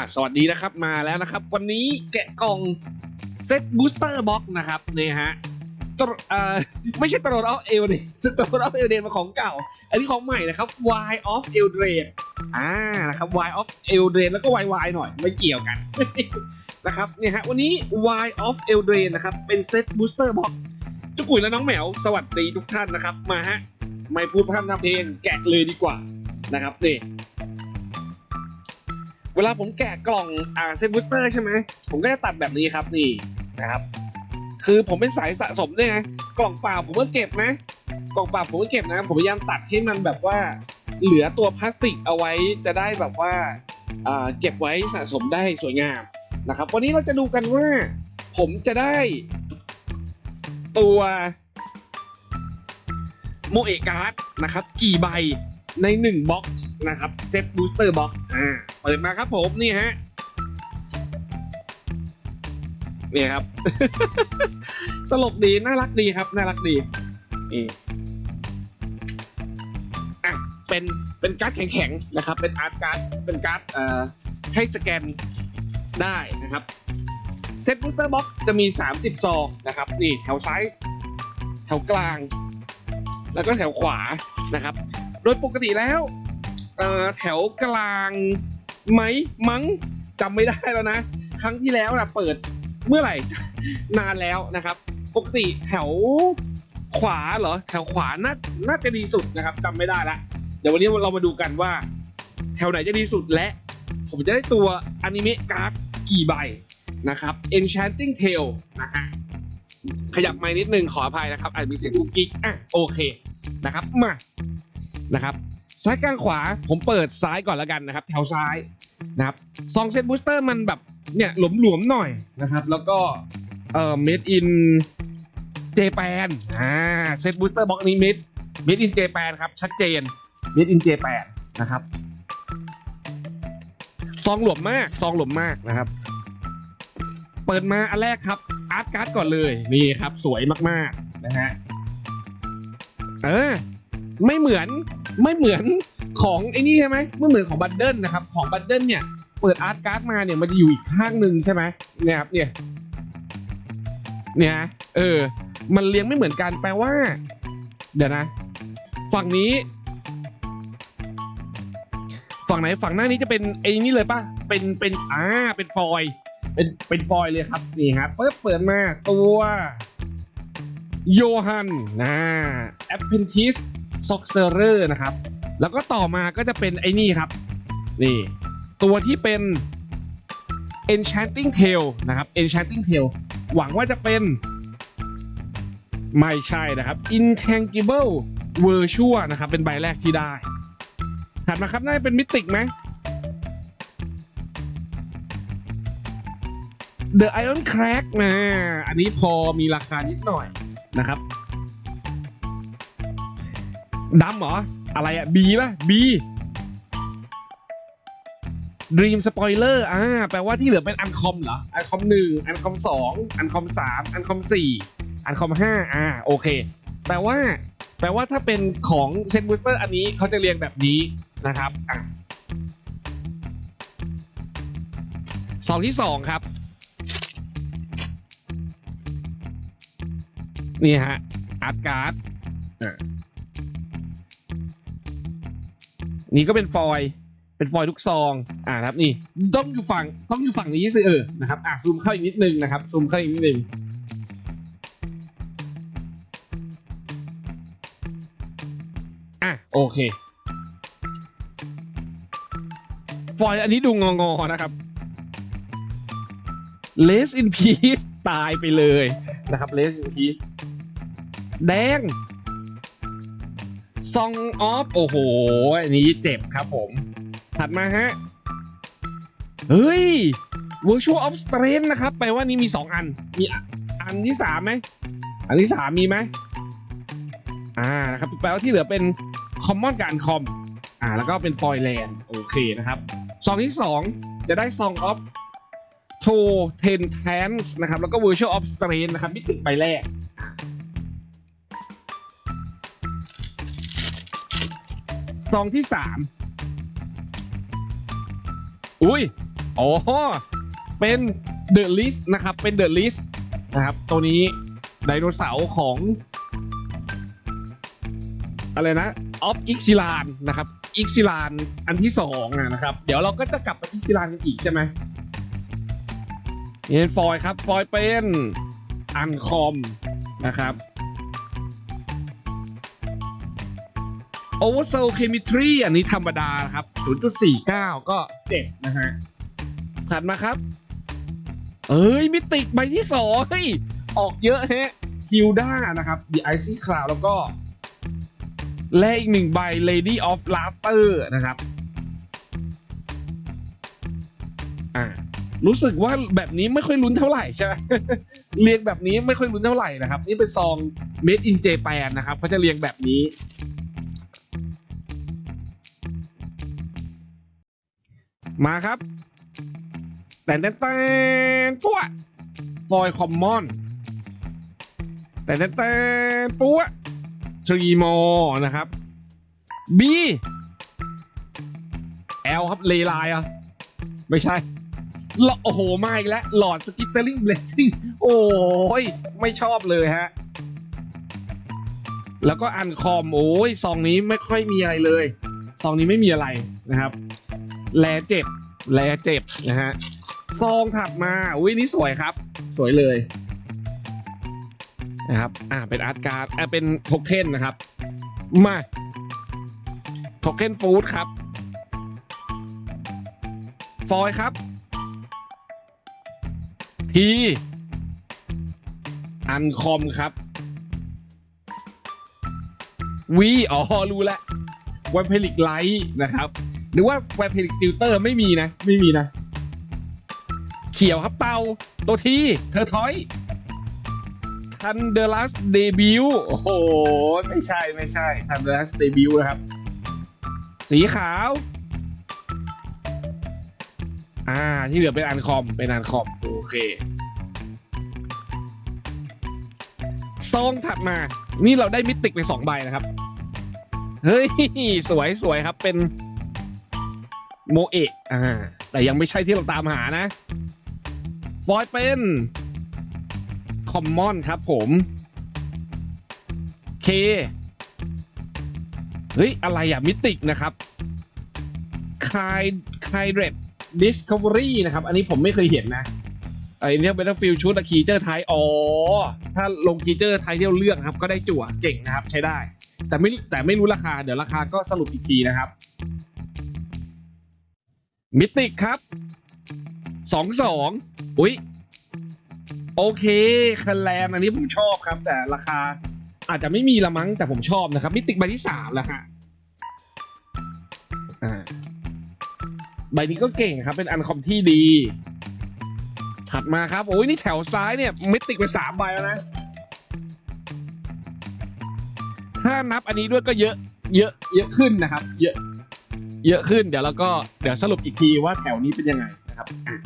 อะสวัสดีนะครับมาแล้วนะครับ วันนี้แกะกล่องเซตบูสเตอร์บ็อกนะครับนี่ฮะตรเอ่อไม่ใช่ตรออฟเอลเดนตรออฟเอลเดนมาของเก่า อันนี้ของใหม่นะครับ Y of e l d r a n อ่านะครับ Y of e l d r a n แล้วก็ YY หน่อยไม่เกี่ยวกันนะครับเนี่ยฮะวันนี้ Y of e l d r a n นะครับเป็นเซตบูสเตอร์บ็อกจุกุยและน้องแมวสวัสดีทุกท่านนะครับมาฮะไม่พูดพร่ำทำเพลงแกะเลยดีกว่านะครับนี่ วลาผมแกะกล่องอ่าเซตบูสเตอร์ใช่ไหมผมก็จะตัดแบบนี้ครับนี่นะครับ คือผมเป็นสายสะสมด้วยไงกล่องเปล่าผมก็เก็บนะกล่องเปล่าผมก็เก็บนะ ผมพยายามตัดให้มันแบบว่า เหลือตัวพลาสติกเอาไว้จะได้แบบว่าอ่าเก็บไว้สะสมได้สวยงามนะครับ วันนี้เราจะดูกันว่า ผมจะได้ ตัวโมเอะการ์ดนะครับ กี่ใบ ใน1บ็อกซ์นะครับเซตบูสเตอร์บ็อกซ์อ่าเปิดมาครับผมนี่ฮะนี่ครับ ตลกดีน่ารักดีครับ น่ารักดีนี่อะเป็นเป็นการ์ดแข็งๆนะครับ เป็นอาร์ตการ์ดเป็นการ์ดเอ่อให้สแกนได้นะครับเซตบูสเตอร์บ็อกจะมี 30 ซองนะครับ นี่แถวซ้าย แถวกลาง แล้วก็แถวขวานะครับ โดยปกติแล้วแถวกลางไหมมั้งจำไม่ได้แล้วนะ ครั้งที่แล้วนะเปิดเมื่อไหร่ นานแล้วนะครับ ปกติแถวขวาเหรอ แถวขวาน่าน่าจะดีสุดนะครับจำไม่ได้ละเดี๋ยววันนี้เรามาดูกันว่า แถวไหนจะดีสุดและ ผมจะได้ตัวอนิเมะการ์ดกี่ใบนะครับ Enchanting Tale นะฮะขยับไม้นิดนึงขออภัยนะครับอาจมีเสียงกุ๊กกิ๊กอะโอเคนะครับมา นะครับซ้ายกลางขวาผมเปิดซ้ายก่อนแล้วกันนะครับ แถวซ้ายนะครับซองเซตบูสเตอร์มันแบบเนี่ยหลวมๆหน่อยนะครับ แล้วก็เอ่อ made in Japan อ่าเซตบูสเตอร์บ็อกนี้ made made in Japan ครับชัดเจน made in Japan นะครับซองหลวมมากซองหลวมมากนะครับ เปิดมาอันแรกครับอาร์ตการ์ดก่อนเลยนี่ครับ สวยมากๆนะฮะเออ ไม่เหมือนไม่เหมือนของไอ้นี่ใช่ไหมไม่เหมือนของบันเดิลนะครับ ของบันเดิลเนี่ยเปิดอาร์ตการ์ดมาเนี่ยมันจะอยู่อีกข้างหนึ่งใช่ไหมเนี่ยครับเนี่ยเนี่ยเออ มันเลี้ยงไม่เหมือนกันแปลว่า เดี๋ยวนะ ฝั่งนี้ ฝั่งไหนฝั่งหน้านี้จะเป็นไอ้นี่เลยป่ะเป็นเป็นอ่าเป็นฟอยเป็นเป็นฟอยเลยครับนี่ครับเปิดเปิดมาตัวโยฮันนะแอปเพนทิส ซ็อกเซอร์นะครับ แล้วก็ต่อมาก็จะเป็นไอ้นี่ครับ นี่ ตัวที่เป็น Enchanting Tail นะครับ Enchanting Tail หวังว่าจะเป็น ไม่ใช่นะครับ Intangible Virtua นะครับ เป็นใบแรกที่ได้ถัดมาครับน่าจะเป็นมิติกไหม The Iron Crack นะ อันนี้พอมีราคานิดหน่อยนะครับ ดำเหรอ อะไรอะ B ป่ะ B Dream Spoiler อ่าแปลว่าที่เหลือเป็นอันคอมเหรอ อันคอมหนึ่งอันคอมสองอันคอมสามอันคอมสี่อันคอมห้าอ่าโอเค แปลว่า แปลว่าถ้าเป็นของเซนบูสเตอร์อันนี้เขาจะเรียงแบบนี้นะครับอะสองที่สองครับ นี่ฮะอาร์ตการ์ดอะ นี่ก็เป็นฟอยเป็นฟอยทุกซองอ่าครับนี่ต้องอยู่ฝั่งต้องอยู่ฝั่งนี้สิเออนะครับอะซูมเข้าอีกนิดนึงนะครับซูมเข้าอีกนิดนึงอะโอเค ฟอยอันนี้ดูงองอๆนะครับ Rest in peace ตายไปเลยนะครับ Rest in peace แดง ซองออฟโอ้โห อันนี้เจ็บครับผม ถัดมาฮะ เฮ้ย Virtual of Strength นะครับแปลว่านี้มี 2 อัน มีอันที่3ไหม อันที่ 3 มีไหมอ่านะครับแปลว่าที่เหลือเป็น Common กับ Uncom อ่าแล้วก็เป็น Foiland โอเคนะครับซองที่ 2 จะได้ Song of t o Ten Tans นะครับแล้วก็ Virtual of Strength นะครับมิติใบแรก ซองที่สามอุ้ยอ๋อเป็น The List นะครับ เป็น The List นะครับ ตัวนี้ไดโนเสาร์ของ อะไรนะออฟอิกซิลานนะครับอิกซิลานอันที่สองนะครับ เดี๋ยวเราก็จะกลับไปอิกซิลานกันอีกใช่ไหมเป็นฟอยครับ ฟอยเป็นอันคอมนะครับ โอเวอร์โซเคมิทรีอันนี้ธรรมดานะครับ 0.49 ก็เจ็ดนะฮะ ถัดมาครับ เอ้ยมิติกใบที่สองเฮ้ยออกเยอะฮะฮิลด้านะครับ The Icy Cloud แล้วก็ และอีกหนึ่งใบ Lady of Laughter นะครับ อ่ารู้สึกว่าแบบนี้ไม่ค่อยลุ้นเท่าไหร่ใช่ไหมเรียงแบบนี้ไม่ค่อยลุ้นเท่าไหร่นะครับ นี่เป็นซอง Made in Japan นะครับเขาจะเรียงแบบนี้ มาครับแต่แต่แต่ตัวฟอยคอมมอนแต่แต่แต่ตัวทรีโมนะครับ B L ครับเลไลอะไม่ใช่โอ้โหมาอีกแล้วหลอดสกิตเตอร์ลิงเบลซิ่งโอ้ย ไม่ชอบเลยฮะ แล้วก็อันคอม โอ้ยซองนี้ไม่ค่อยมีอะไรเลย ซองนี้ไม่มีอะไรนะครับ แลเจ็บ แลเจ็บนะฮะ ซองถัดมา อุ้ยนี่สวยครับ สวยเลยนะครับ อ่า เป็นอาร์ตการ์ด อ่า เป็นโทเค็นนะครับ มาโทเค็นฟู้ดครับ ฟอยครับ ที อันคอมครับ วี อ๋อ รู้แล้วว a เพลิกไลท์นะครับ หรือว่าแวร์เพลิกติวเตอร์ไม่มีนะ ไม่มีนะ เขียวครับเตาตัวทีเธอทอยทันเดอร์ลัสเดบิวโอ้โห ไม่ใช่ไม่ใช่ทันเดอร์ลัสเดบิวนะครับ สีขาว อ่า ที่เหลือเป็นอันคอม เป็นอันคอม โอเคซองถัดมา นี่เราได้มิติกไปสองใบนะครับ เฮ้ย สวยสวยครับเป็น โมเอะอ่าแต่ยังไม่ใช่ที่เราตามหานะฟอยเป็นคอมมอนครับผมเคเฮ้ย อะไรอะมิติกนะครับคายคายเรดดิสคัฟเวอรี่นะครับ อันนี้ผมไม่เคยเห็นนะไอ้เนี่ยเป็นฟิลชุดคีเจอร์ไทยอ๋อ ถ้าลงคีเจอร์ไทยที่เราเลือกครับ ก็ได้จั่วเก่งนะครับใช้ได้ แต่ไม่แต่ไม่รู้ราคา เดี๋ยวราคาก็สรุปอีกทีนะครับ มิติกครับสองสองอุ้ยโอเคคันแลนอันนี้ผมชอบครับ แต่ราคาอาจจะไม่มีละมั้งแต่ผมชอบนะครับ มิติกใบที่สามแล้วฮะอ่าใบนี้ก็เก่งครับ เป็นอันคอมที่ดี ถัดมาครับ โอ้ยนี่แถวซ้ายเนี่ยมิติกไปสามใบแล้วนะ ถ้านับอันนี้ด้วยก็เยอะ เยอะ เยอะขึ้นนะครับ เยอะ เยอะขึ้นเดี๋ยวเราก็เดี๋ยวสรุปอีกทีว่าแถวนี้เป็นยังไงนะครับอะ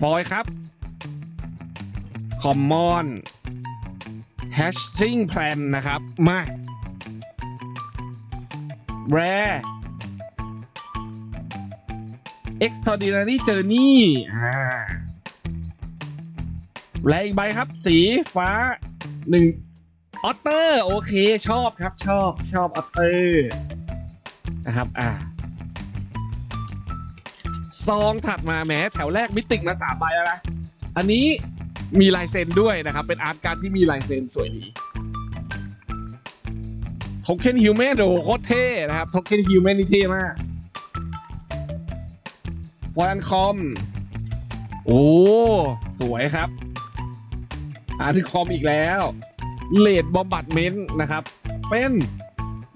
ฟอยครับคอมมอนแฮชซิ่งแพลนนะครับ มาแร Extraordinary Journey อ่าและอีกใบครับ สีฟ้าหนึ่งออเตอร์ โอเค ชอบครับ ชอบชอบออเตอร์ นะครับ อ่าซองถัดมาแหมแถวแรกมิติกมาสามใบแล้วนะ อันนี้มีลายเซ็นด้วยนะครับ เป็นอาร์ตการ์ดที่มีลายเซ็นสวยดีโทเค็นฮิวแมนโอ้โหโคตรเท่นะครับโทเค็นฮิวแมนนี่เท่มากวอนคอม โอ้ สวยครับ อาร์ตคอมอีกแล้วเลดบอมบัตเมนต์นะครับ เป็น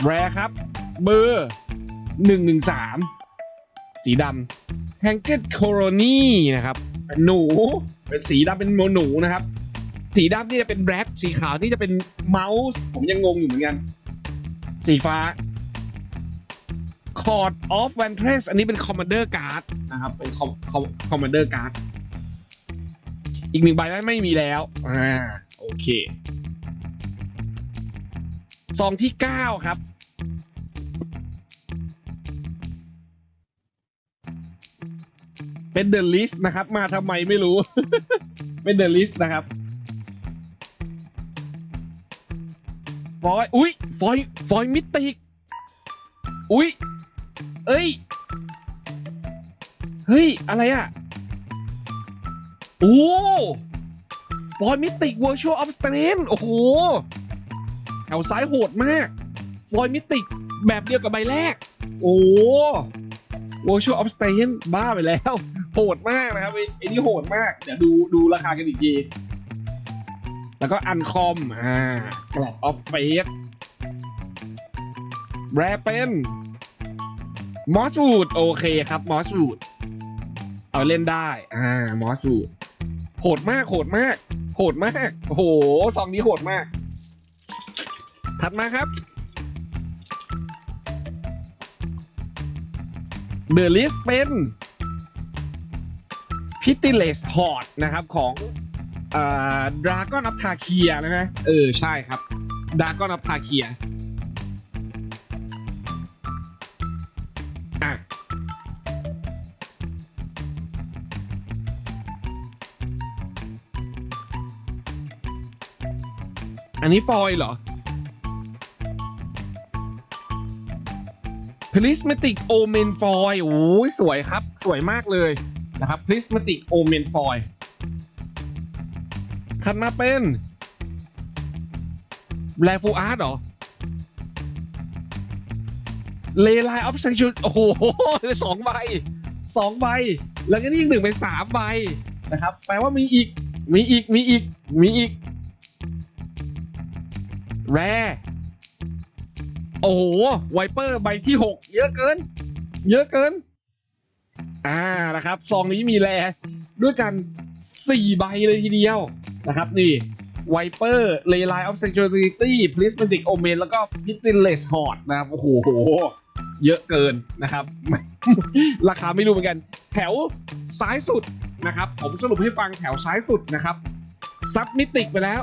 แรครับเบอร์ หนึ่งหนึ่งสามสีดำแทงเก็ตโคโรนีนะครับเป็นหนู เป็นสีดำเป็นโมหนูนะครับ สีดำนี่จะเป็นแบล็กสีขาวนี่จะเป็นเมาส์ ผมยังงงอยู่เหมือนกัน สีฟ้า Court of Ventress อันนี้เป็น Commander Card นะครับ เป็น Commander Card อีกหนึ่งใบไม่ไม่มีแล้ว อ่า โอเค ซองที่ 9 ครับ เป็นเดอะลิสต์นะครับ มาทำไมไม่รู้ เป็นเดอะลิสต์นะครับฟอยอุ้ยฟอยฟอยมิติกอุ้ยเอ้ย เฮ้ย อะไรอะ โอ้ฟอยมิติกเวอร์ชวลออฟสเตนโอ้โหแถวซ้ายโหดมากฟอยมิติกแบบเดียวกับใบแรก โอ้ เวอร์ชวลออฟสเตนบ้าไปแล้ว โหดมากนะครับไอ้นี่โหดมาก เดี๋ยวดูดูราคากันอีกที แล้วก็อันคอมอ่ากรอบออฟเฟสแรเป็นมอสวูดโอเคครับมอสวูดเอาเล่นได้อ่ามอสวูดโหดมากโหดมาก โหดมากโอ้โหซองนี้โหดมาก ถัดมาครับ เดอะลิสเป็นพิติเลสฮอร์ดนะครับของดราก้อนอัพทาเคียนะฮะเออ ใช่ครับดราก้อนอัพทาเคียอะอันนี้ฟอยล์เหรอ Prismatic Omen Foil โอ้ยสวยครับ สวยมากเลยนะครับ Prismatic Omen Foil ถัดมาเป็นแลฟูอาร์ตหรอเลไลออฟเซนชูโอ้โหสองใบสองใบ แล้วก็นี่อีกหนึ่งเป็นสามใบนะครับ แปลว่ามีอีก มีอีก มีอีก มีอีก แร โอ้โห ไวเปอร์ใบที่6เยอะเกิน เยอะเกิน อ่านะครับ ซองนี้มีแรด้วยกัน4ใบเลยทีเดียวนะครับนี่ไวเปอร์เลไลออฟเซนจูริตี้พลิสเมติกโอเมนแล้วก็พิติเลสฮอร์ดนะครับ โอ้โห เยอะเกินนะครับ ราคาไม่รู้เหมือนกัน แถวซ้ายสุดนะครับ ผมสรุปให้ฟังแถวซ้ายสุดนะครับ ซับมิติกไปแล้ว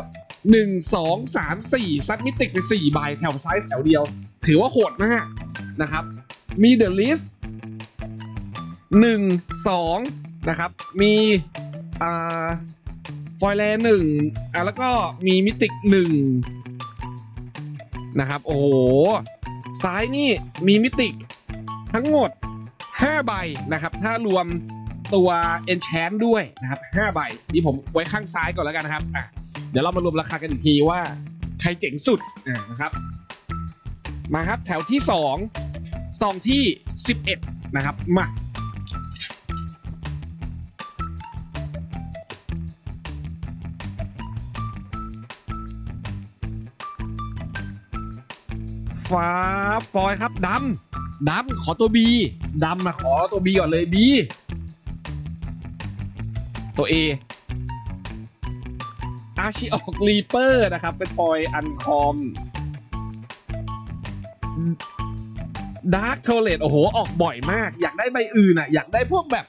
1 2 3 4 ซับมิติกไป4ใบแถวซ้ายแถวเดียว ถือว่าโหดมากนะครับ มีเดอะลิสหนึ่งสองนะครับ มีอ่าฟอยแลนหนึ่งอะแล้วก็มีมิติกหนึ่งนะครับ โอ้โห ซ้ายนี่มีมิติกทั้งหมด 5 ใบนะครับ ถ้ารวมตัว Enchant ด้วยนะครับ 5 ใบ นี่ผมไว้ข้างซ้ายก่อนแล้วกันนะครับอะ ดี๋ยวเรามารวมราคากันอีกทีว่าใครเจ๋งสุดนะครับ มาครับแถวที่2ซองที่ 11 นะครับ มาฟ้าฟอยครับดำดำขอตัวบีดำมาขอตัวบีก่อนเลยบีตัวเอ อาชิออกรีเปอร์นะครับ เป็นฟอยอันคอมดาร์คโทเลตโอ้โห ออกบ่อยมาก อยากได้ใบอื่นอะ อยากได้พวกแบบ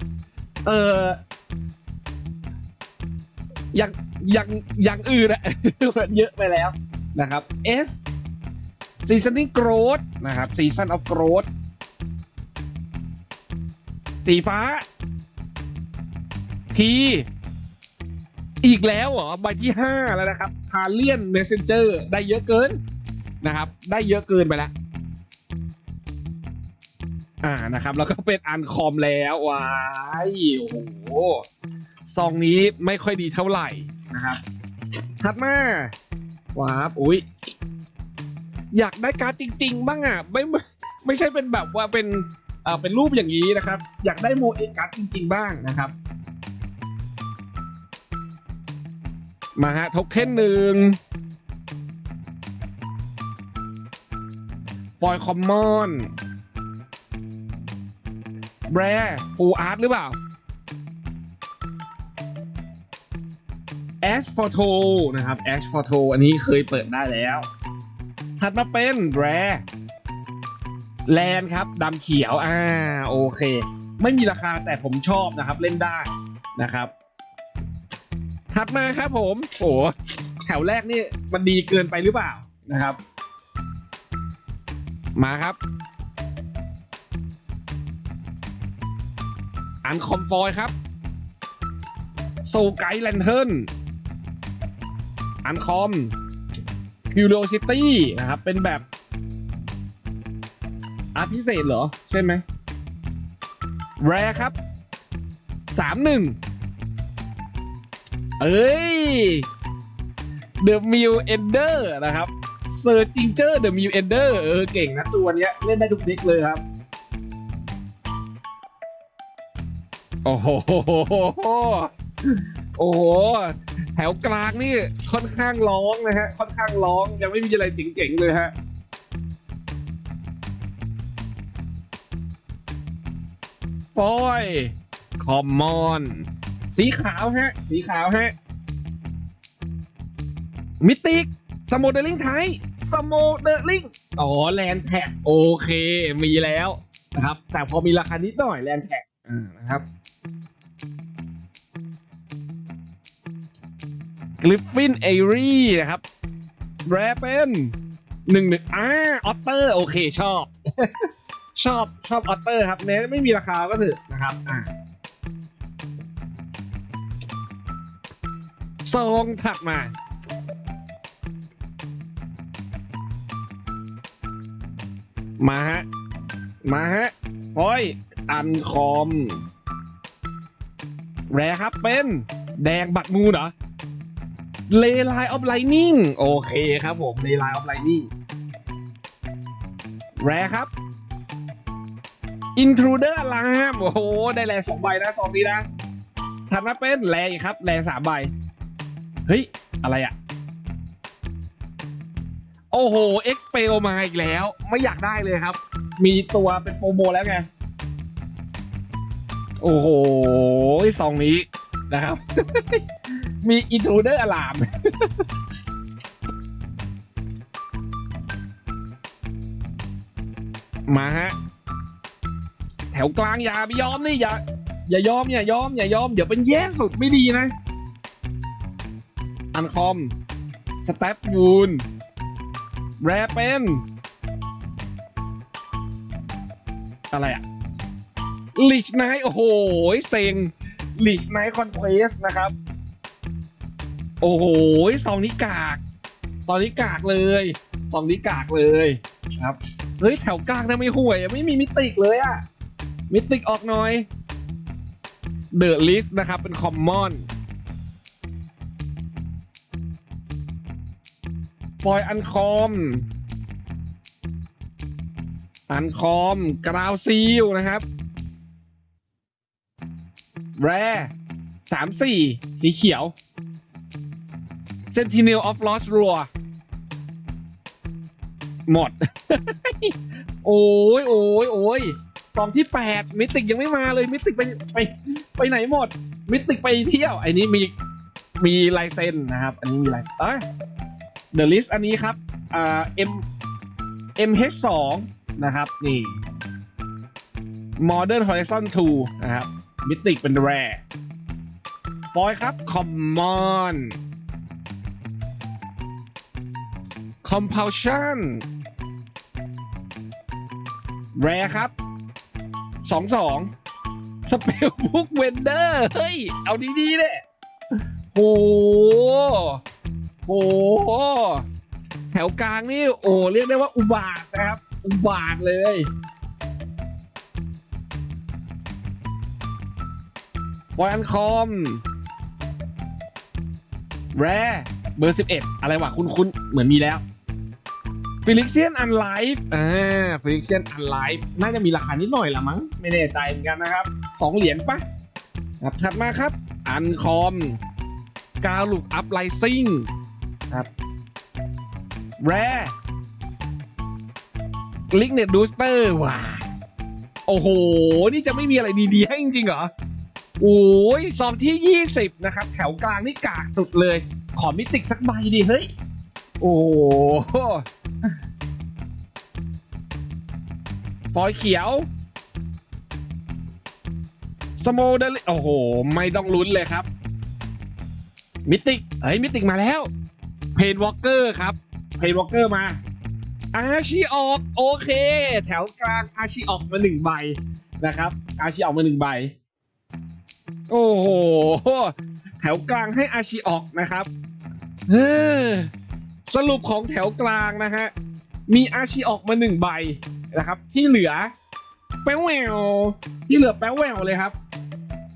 เอออย่างอย่างอย่างอื่นอะมันเยอะไปแล้วนะครับ S Seasoning Growth นะครับ Season of Growth สีฟ้าที อีกแล้วเหรอใบที่ 5 แล้วนะครับทาเลียน Messenger ได้เยอะเกินนะครับ ได้เยอะเกินไปแล้วอ่านะครับ แล้วก็เป็นอันคอมแล้วว้ายโอ้โหซองนี้ไม่ค่อยดีเท่าไหร่นะครับถัดมาว้าบอุ้ยอยากได้การ์ดจริง ๆ บ้างอะไม่ไม่ไม่ใช่เป็นแบบว่าเป็นอ่อเป็นรูปอย่างนี้นะครับ อยากได้โมเอการ์ดจริง ๆ บ้างนะครับ มาฮะทกเค็นหนึ่งฟอยคอมมอนแบรฟูอาร์ตหรือเปล่า Ash for t o นะครับ Ash for t o อันนี้เคยเปิดได้แล้ว ถัดมาเป็นแบรแลนครับดำเขียว อ่า โอเค ไม่มีราคาแต่ผมชอบนะครับ เล่นได้นะครับ ถัดมาครับผม โอ้แถวแรกนี่มันดีเกินไปหรือเปล่านะครับ มาครับอันคอมฟอยครับโซไกแลนเทิร์นอันคอม Curiosity นะครับ เป็นแบบอาพิเศษเหรอ ใช่ไหมแรครับสามหนึ่ง เอ้ย The m i l Ender นะครับเซอร์จิงเจอร์ The m i l Ender เออเก่งนะตัวเนี้ยเล่นได้ทุกเด็กเลยครับ โอ้โห โอ้โห แถวกลางนี่ค่อนข้างร้องนะฮะ ค่อนข้างร้องยังไม่มีอะไรเจ๋งๆเลยฮะโอ้ยคอมมอน สีขาวฮะ สีขาวฮะ มิติกสโมเดลลิงไทยสโมเดลลิงอ๋อแลนแท็กโอเค มีแล้วนะครับ แต่พอมีราคานิดหน่อยแลนแท็กอ่านะครับกริฟฟินเอรี่นะครับแรเป็นหนึ่งหนึ่งอ่าออตเตอร์โอเคชอบ ชอบชอบออตเตอร์ครับเน้ไม่มีราคาก็ถือนะครับอ่า ซองถัดมามาฮะ มาฮะฟอยอันคอม แรครับเป็น แดงบักมูเหรอ เลไลออฟไลนิ่ง โอเคครับผม เลไลออฟไลนิ่ง แรครับ Intruder Alarm โอ้โห ได้แลสองใบนะสองนี้นะถัดมาเป็นแลอีกครับแลสามใบ เฮ้ย อะไรอะโอ้โหเอ็กซ์เปลมาอีกแล้ว ไม่อยากได้เลยครับ มีตัวเป็นโปรโมแล้วไง โอ้โหสองนี้นะครับ มี Intruder Alarm มาฮะ แถวกลางอย่าไปยอมนี่อย่าอย่ายอมอย่ายอมอย่ายอม เดี๋ยวเป็นแย่สุดไม่ดีนะ อันคอมสเตปวูนแรเป็น อะไรอะลิชไนโอ้โหเซ็งลิชไนคอนเพรสนะครับ โอ้โหซองนี้กากซองนี้กากเลยซองนี้กากเลยครับเฮ้ยแถวกลางทำไมห่วยไม่มีมิติกเลยอะมิติกออกหน่อยเดอะลิสต์นะครับเป็นคอมมอน ฟอยอันคอม อันคอมกราวซีลนะครับ แร่สามสี่สีเขียว Sentinel of Lost Roar หมด โอ้ยโอ้ยโอ้ยสองที่แปดมิติกยังไม่มาเลย มิติกไปไปไปไหนหมด มิติกไปเที่ยวอันนี้มีมีลายเซ็นนะครับ อันนี้มีลายเอ้ย The List อันนี้ครับอ่า M MH2 นะครับนี่ Modern Horizon 2 นะครับมิติกเป็นแรฟอยครับ Common Compulsion แรครับ สองสองสเปลบุ๊กเวนเดอร์ เฮ้ย เอาดีๆเลยโห โหแถวกลางนี่โอ้เรียกได้ว่าอุบาทนะครับ อุบาทเลยวอยอันคอม แรเบอร์ 11 อะไรวะคุณๆเหมือนมีแล้วฟิลิกเซียนอันไลฟ์อ่าฟิลิกเซียนอันไลฟ์น่าจะมีราคานิดหน่อยละมั้ง ไม่แน่ใจเหมือนกันนะครับสองเหรียญปะครับถัดมาครับ อันคอมกาลุกอัพไลซิ่ง ครับแรลิกเน็ตดูสเตอร์ว่ะโอ้โห นี่จะไม่มีอะไรดีๆ ให้จริงๆเหรอ โอ้ยซองที่ 20 นะครับ แถวกลางนี่กากสุดเลย ขอมิติกสักใบดิ เฮ้ย โอ้ฟอยเขียว สโมเดลโอ้โห ไม่ต้องลุ้นเลยครับ มิติก เฮ้ย มิติกมาแล้ว เพนวอลเกอร์ครับเพนวอลเกอร์มาอาชีออกโอเค แถวกลางอาชีออกมาหนึ่งใบนะครับ อาชีออกมาหนึ่งใบ โอ้โหแถวกลางให้อาชิออกนะครับเออสรุปของแถวกลางนะฮะมีอาชิออกมาหนึ่งใบนะครับ ที่เหลือ แป้วแหววที่เหลือแป้วแหววเลยครับ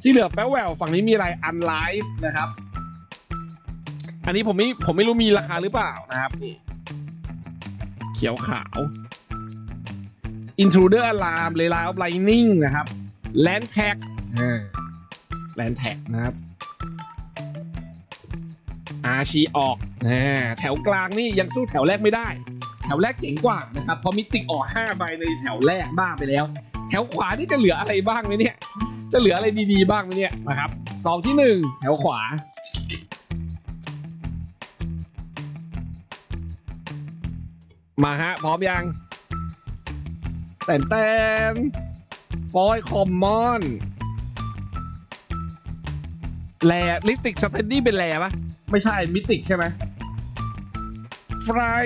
ที่เหลือแป้วแหววฝั่งนี้มีอะไรอันไลฟ์นะครับ อันนี้ผมไม่ผมไม่รู้มีราคาหรือเปล่านะครับนี่เขียวขาว intruder alarm relay of lightning นะครับ land tag แลนแท็กนะครับอาชีออกนะแถวกลางนี่ยังสู้แถวแรกไม่ได้ แถวแรกเจ๋งกว่านะครับเพราะมิติออก5ใบในแถวแรกบ้าไปแล้ว แถวขวานี่จะเหลืออะไรบ้างไหมเนี่ย จะเหลืออะไรดีๆบ้างไหมเนี่ยนะครับซองที่หนึ่งแถวขวา มาฮะ พร้อมยังแต่นแตนฟอยคอมมอนแลลิสติกสเตนดี้เป็นแลปะไม่ใช่มิติกใช่ไหมฟราย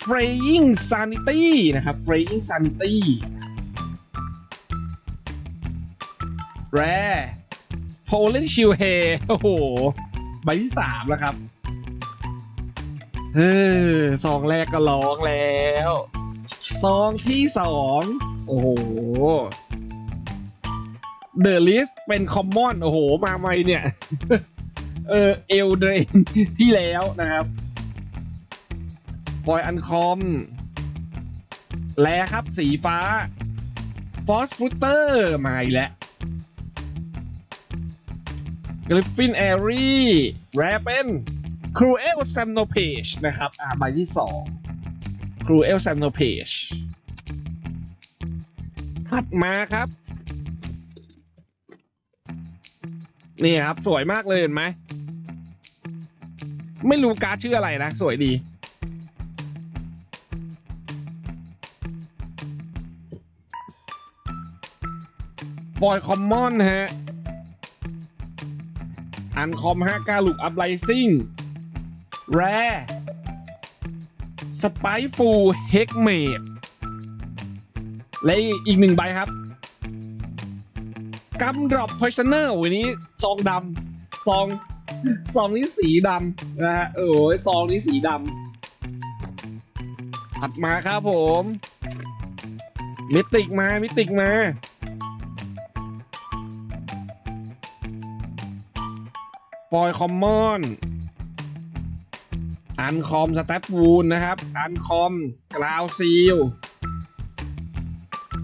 ฟรายอิงซานิตี้นะครับฟรายอิงซานิตี้แรโพเลนชิลเฮโอ้โห ใบที่สามแล้วครับ เออซองแรกก็ร้องแล้วซองที่สองโอ้โหเดอะลิสเป็นคอมมอนโอ้โห มาใหม่เนี่ย เออเอลเดรนที่แล้วนะครับฟอยอันคอม แลครับสีฟ้า ฟอสฟูเตอร์มาอีกแล้วกริฟฟินแอรี่แรเป็น ครูเอลแซมโนเพจนะครับอ่าใบที่สองครูเอลแซมโนเพจถัดมาครับ นี่ครับสวยมากเลยเห็นไหม ไม่รู้การ์ดชื่ออะไรนะ สวยดี ฟอยคอมมอนฮะ อันคอมห้าก้าลูกอัพไลซิ่ง แรสไปฟูเฮกเมดและอีกหนึ่งใบครับกัมดรอปพอยชเนอร์วันนี้ซองดำซองซองนี้สีดำนะฮะโอ้ยซองนี้สีดำถัดมาครับผมมิติกมามิติกมาฟอยคอมมอน อันคอมสแตปวูนนะครับ อันคอมกราวซีล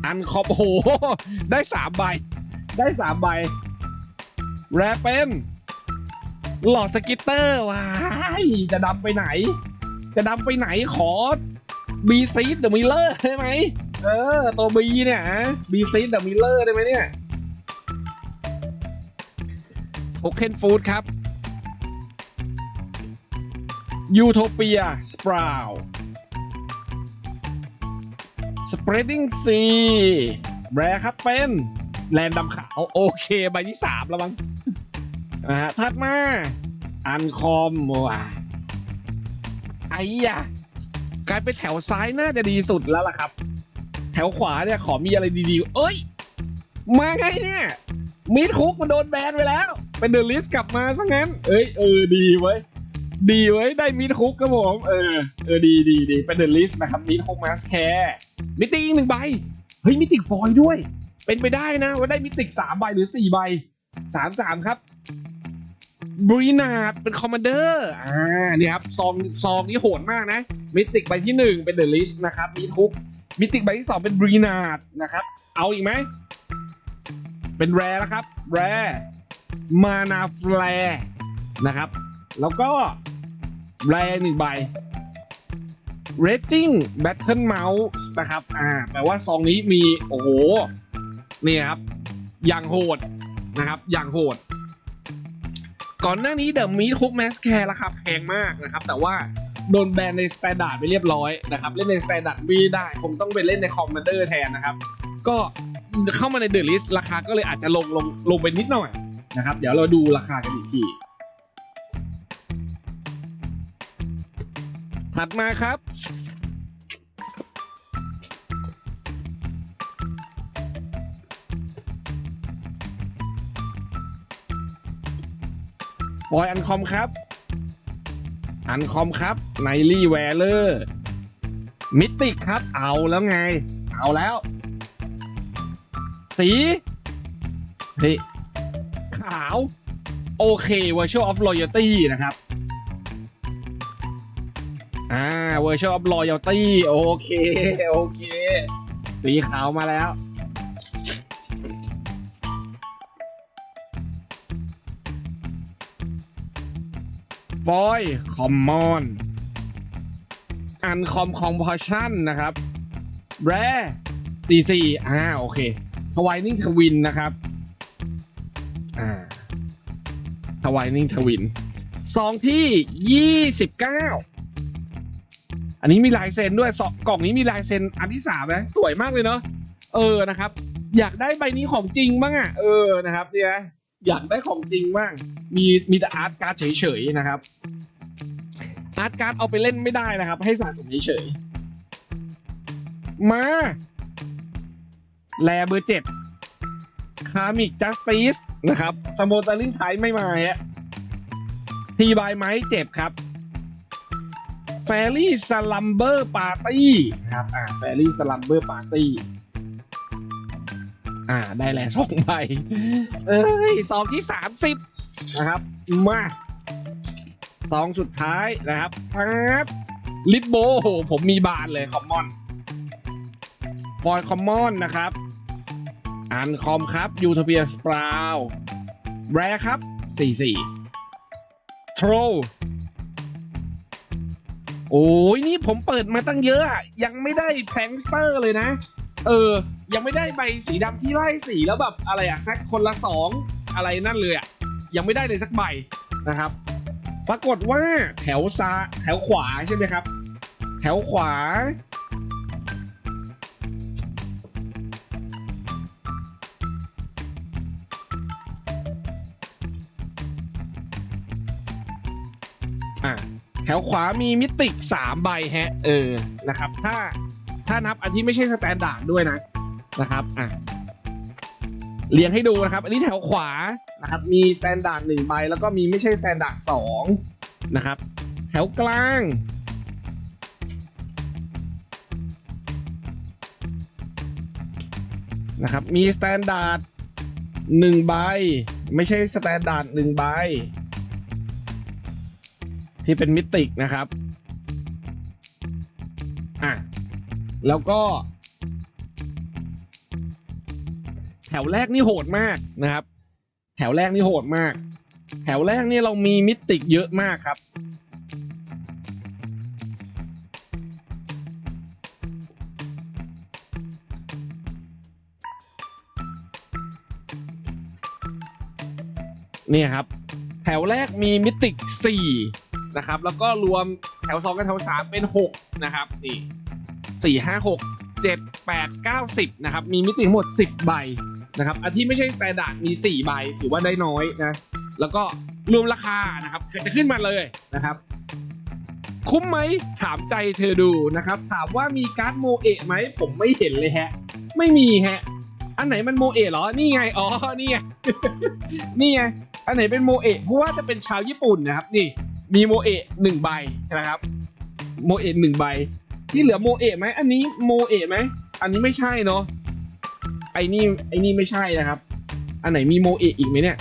อันคอมโอ้โห ได้สามใบ ได้สามใบ แรปเป็น หลอดสกิตเตอร์ว้ายจะดำไปไหน จะดำไปไหนขอบีซีดเดอะมิลเลอร์ได้ไหม เออ ตัวบีเนี่ยบีซีดเดอะมิลเลอร์ได้ไหมเนี่ยโทเคนฟู้ดครับ ยูโทเปียสปราวสเปรดดิ้งซีแบรครับเป็นแลนดำขาว โอเคใบที่สามแล้วมั้งนะฮะถัดมา อันคอมว่ะไอ้ยะกลายเป็นแถวซ้ายน่าจะดีสุดแล้วล่ะครับ แถวขวาเนี่ยขอมีอะไรดีๆ เอ้ย มาไงเนี่ยมิดคุกมันโดนแบนไปแล้ว เป็นเดอะลิสกลับมาซะงั้น เอ้ยเออดีเว้ ดีเว้ย ได้มิดคุกครับผม เออ เออ ดีดีดีเป็นเดอะลิสต์นะครับมิดคุกมาสแคร์มิติอีกหนึ่งใบ เฮ้ย มิติฟอยด้วย เป็นไปได้นะ ว่าได้มิติสามใบหรือสี่ใบสามสามครับบรีนาดเป็นคอมมานเดอร์ อ่า นี่ครับ ซอง ซองนี้โหดมากนะ มิติใบที่หนึ่งเป็นเดอะลิสต์นะครับมิดคุกมิติใบที่สองเป็นบรีนาดนะครับ เอาอีกไหม เป็นแรแล้วครับ แรมานาแฟร์นะครับ แล้วก็แรหนึ่งใบ Raging Battle Mouse นะครับ อ่า แปลว่าซองนี้มี โอ้โห นี่ครับ อย่างโหดนะครับ อย่างโหด ก่อนหน้านี้เดอะมีคุกแมสแคร์ราคาแพงมากนะครับ แต่ว่าโดนแบนในสแตนดาร์ดไปเรียบร้อยนะครับ เล่นในสแตนดาร์ดไม่ได้คงต้องไปเล่นในคอมมานเดอร์แทนนะครับ ก็เข้ามาในเดอะลิสต์ราคาก็เลยอาจจะลงลงลงไปนิดหน่อยนะครับ เดี๋ยวเราดูราคากันอีกที ถัดมาครับ บอยอันคอมครับ อันคอมครับ ไนลี่แวลเลอร์ มิติกครับ เอาแล้วไง เอาแล้ว สีเฮ้ยขาว โอเค Virtual of Loyalty นะครับ Virtual of Loyalty โอเค โอเค สีขาวมาแล้ว ฟอยคอมมอน อันคอมคอมพอชั่นนะครับ แรสี่สี่อ่า โอเคทวายนิ่งทวินนะครับ อ่าทวายนิ่งทวินซองที่ยี่สิบเก้า อันนี้มีลายเซ็นด้วยซองกล่องนี้มีลายเซ็นอันที่สามนะสวยมากเลยเนาะเออนะครับ อยากได้ใบนี้ของจริงบ้างอะเออนะครับเนี่ยอยากได้ของจริงบ้างมีมีแต่อาร์ตการ์ดเฉยๆนะครับอาร์ตการ์ดเอาไปเล่นไม่ได้นะครับ ให้สะสมเฉยๆมาแลเบอร์เจ็ดคามิกจัสติสนะครับสโมตาลินไทยไม่มาฮะทีบายไม้เจ็บครับ แฟรี่สลัมเบอร์ปาร์ตี้นะครับอ่าแฟรี่สลัมเบอร์ปาร์ตี้อ่าได้แล้วสองใบเอ้ยซองที่สามสิบนะครับ มาซองสุดท้ายนะครับปั๊บลิปโบโอ้โหผมมีบานเลยคอมมอนฟอยคอมมอนนะครับ อันคอมครับยูโทเปียสปราวแรครับ 44 โทร โอ้ยนี่ผมเปิดมาตั้งเยอะยังไม่ได้แพลงสเตอร์เลยนะ เออ ยังไม่ได้ใบสีดำที่ไล่สีแล้วแบบอะไรอะแซกคนละสองอะไรนั่นเลยอะยังไม่ได้เลยสักใบนะครับ ปรากฏว่าแถวซ้ายแถวขวาใช่ไหมครับ แถวขวา แถวขวามีมิติกสามใบแฮะ เออนะครับ ถ้าถ้านับอันที่ไม่ใช่สแตนดาร์ดด้วยนะนะครับอะเรียงให้ดูนะครับ อันนี้แถวขวานะครับ มีสแตนดาร์ดหนึ่งใบแล้วก็มีไม่ใช่สแตนดาร์ดสองนะครับ แถวกลางนะครับมีสแตนดาร์ดหนึ่งใบ ไม่ใช่สแตนดาร์ดหนึ่งใบ ที่เป็นมิติกนะครับอะแล้วก็ แถวแรกนี่โหดมากนะครับ แถวแรกนี่โหดมาก แถวแรกนี่เรามีมิติกเยอะมากครับเนี่ยครับ แถวแรกมีมิติก4 นะครับ แล้วก็รวมแถว 2 กับแถว 3 เป็น 6 นะครับนี่4 5 6 7 8 9 10นะครับ มีมิติทั้งหมด 10 ใบนะครับอันที่ไม่ใช่สแตนดาร์ดมี 4 ใบถือว่าได้น้อยนะ แล้วก็รวมราคานะครับจะขึ้นมาเลยนะครับ คุ้มไหมถามใจเธอดูนะครับ ถามว่ามีการ์ดโมเอะไหม ผมไม่เห็นเลยฮะ ไม่มีฮะ อันไหนมันโมเอะเหรอ นี่ไง อ๋อ นี่ไง นี่ไง อันไหนเป็นโมเอะเพราะว่าจะเป็นชาวญี่ปุ่นนะครับ นี่ มีโมเอะหนึ่งใบนะครับ โมเอะหนึ่งใบ ที่เหลือโมเอะไหมอันนี้โมเอะไหมอันนี้ไม่ใช่เนาะไอ้นี่ไอ้นี่ไม่ใช่นะครับ อันไหนมีโมเอะอีกไหมเนี่ย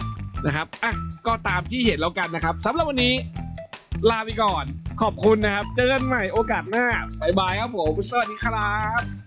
นะครับอะก็ตามที่เห็นแล้วกันนะครับสำหรับวันนี้ลาไปก่อน ขอบคุณนะครับ เจอกันใหม่โอกาสหน้าบายบายครับผม สวัสดีครับ